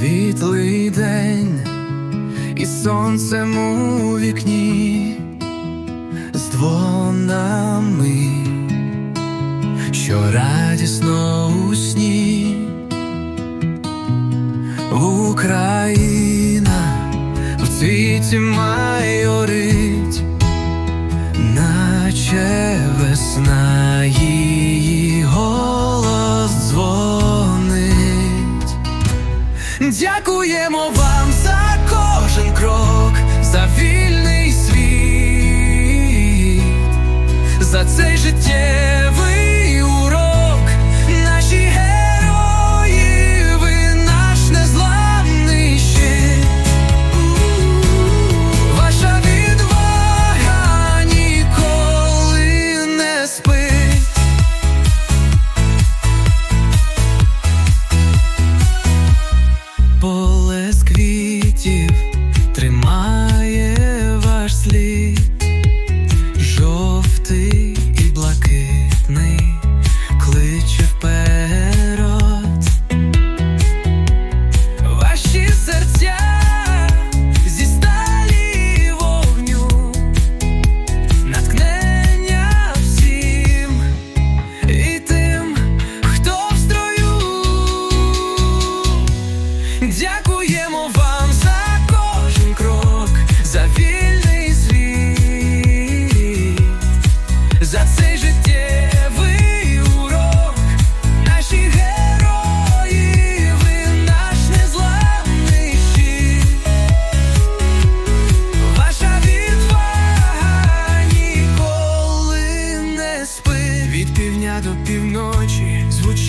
світлий день і сонцем у вікні з дзвонами, що радісно у сні. Україна в цвіті майорить, Дякуємо вам за кожен крок, за вільний світ, за цей життєвий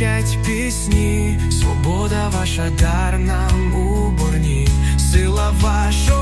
звучать пісні. Свобода ваша дар нам у борні, сила волі